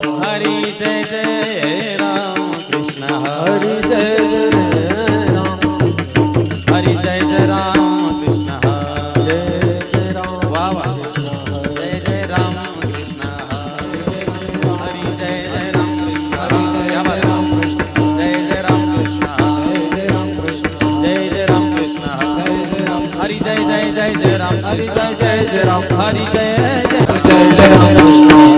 હરી જય જય રામ કૃષ્ણ હરી જય જય રામ હરી જય જય રામ કૃષ્ણ હરે જય રામ વાહ વાહ જય જય રામ કૃષ્ણ હરી જય જય રામ કૃષ્ણ જય જય રામ કૃષ્ણ જય જય રામ કૃષ્ણ હરી જય જય જય જય રામ હરી જય જય જય રામ હરી જય જય જય જય રામ કૃષ્ણ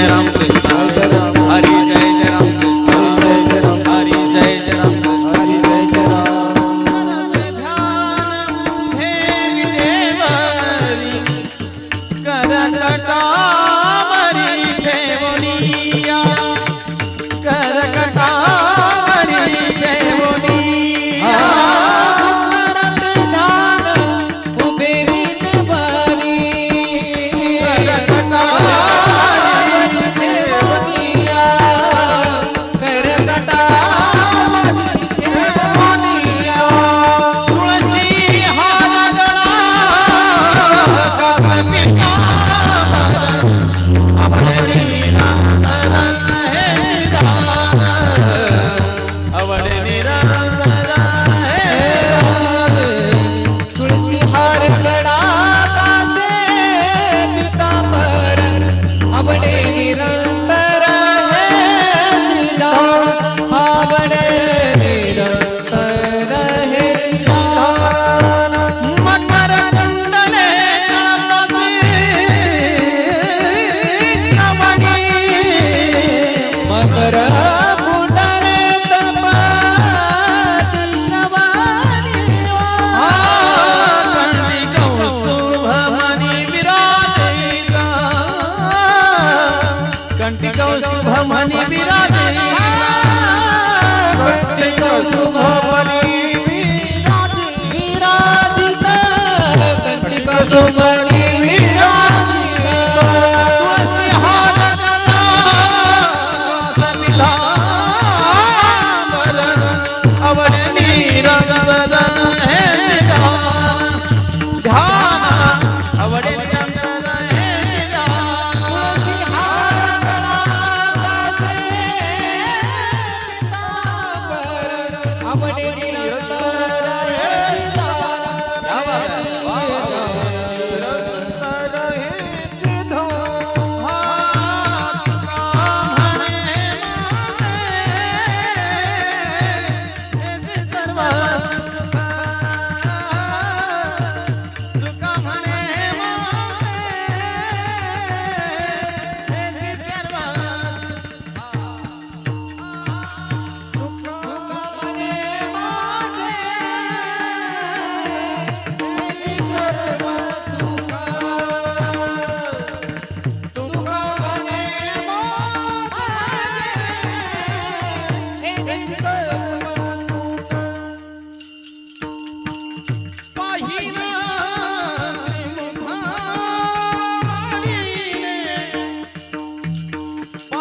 বিরাজে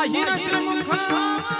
हीरा चिरंजीव खान